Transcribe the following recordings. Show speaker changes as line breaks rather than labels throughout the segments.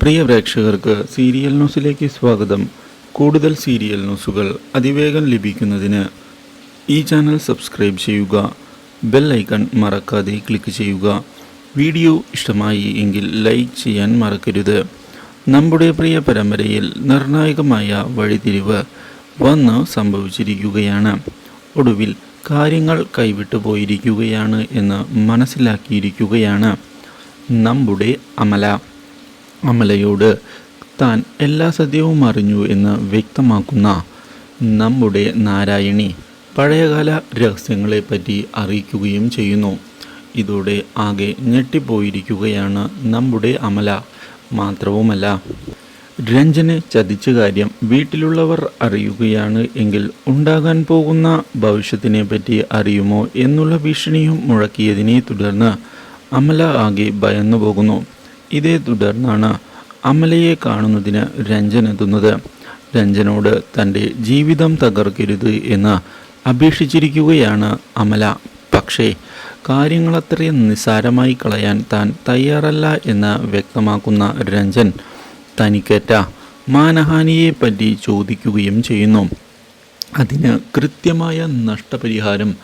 പ്രിയ പ്രേക്ഷകർക്ക് സീരിയൽ ന്യൂസിലേക്ക് സ്വാഗതം. കൂടുതൽ സീരിയൽ ന്യൂസുകൾ അതിവേഗം ലഭിക്കുന്നതിന് ഈ ചാനൽ സബ്സ്ക്രൈബ് ചെയ്യുക ബെൽ ഐക്കൺ മറക്കാതെ ക്ലിക്ക് ചെയ്യുക. വീഡിയോ ഇഷ്ടമായി എങ്കിൽ ലൈക്ക് ചെയ്യാൻ മറക്കരുത്. നമ്മുടെ പ്രിയ പരമ്പരയിൽ നിർണായകമായ വഴിതിരിവ് വന്ന് സംഭവിച്ചിരിക്കുകയാണ്. ഒടുവിൽ കാര്യങ്ങൾ കൈവിട്ടു പോയിരിക്കുകയാണ് എന്ന് മനസ്സിലാക്കിയിരിക്കുകയാണ് നമ്മുടെ അമല. അമലയോട് താൻ എല്ലാ സത്യവും അറിഞ്ഞു എന്ന് വ്യക്തമാക്കുന്ന നമ്മുടെ നാരായണി പഴയകാല രഹസ്യങ്ങളെപ്പറ്റി അറിയിക്കുകയും ചെയ്യുന്നു. ഇതോടെ ആകെ ഞെട്ടിപ്പോയിരിക്കുകയാണ് നമ്മുടെ അമല. മാത്രവുമല്ല രഞ്ജന് ചതിച്ച കാര്യം വീട്ടിലുള്ളവർ അറിയുകയാണ് എങ്കിൽ ഉണ്ടാകാൻ പോകുന്ന ഭവിഷ്യത്തിനെ പറ്റി അറിയുമോ എന്നുള്ള ഭീഷണിയും മുഴക്കിയതിനെ തുടർന്ന് അമല ആകെ ഭയന്നു പോകുന്നു ഇതേ തുടർന്നാണ് അമലയെ കാണുന്നതിന് രഞ്ജൻ എത്തുന്നത്. രഞ്ജനോട് തന്റെ ജീവിതം തകർക്കരുത് എന്ന് അപേക്ഷിച്ചിരിക്കുകയാണ് അമല. പക്ഷേ കാര്യങ്ങളത്രയും നിസ്സാരമായി കളയാൻ താൻ തയ്യാറല്ല എന്ന് വ്യക്തമാക്കുന്ന രഞ്ജൻ തനിക്കേറ്റ മാനഹാനിയെപ്പറ്റി ചോദിക്കുകയും ചെയ്യുന്നു. അതിന് കൃത്യമായ നഷ്ടപരിഹാരം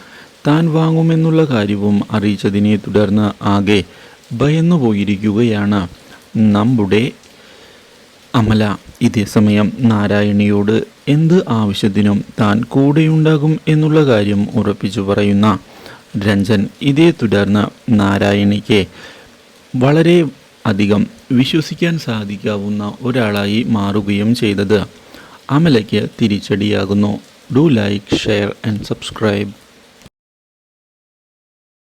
താൻ വാങ്ങുമെന്നുള്ള കാര്യവും അറിയിച്ചതിനെ തുടർന്ന് ആകെ ഭയന്നു പോയിരിക്കുകയാണ് നമ്മുടെ അമല ഇതേ സമയം നാരായണിയോട് എന്ത് ആവശ്യത്തിനും താൻ കൂടെയുണ്ടാകും എന്നുള്ള കാര്യം ഉറപ്പിച്ചു പറയുന്ന രഞ്ജൻ ഇതേ തുടർന്ന് നാരായണിക്ക് വളരെ അധികം വിശ്വസിക്കാൻ സാധിക്കാവുന്ന ഒരാളായി മാറുകയും ചെയ്തത്. അമലയ്ക്ക് തിരിച്ചടിയാകുന്നു. Do like share and subscribe.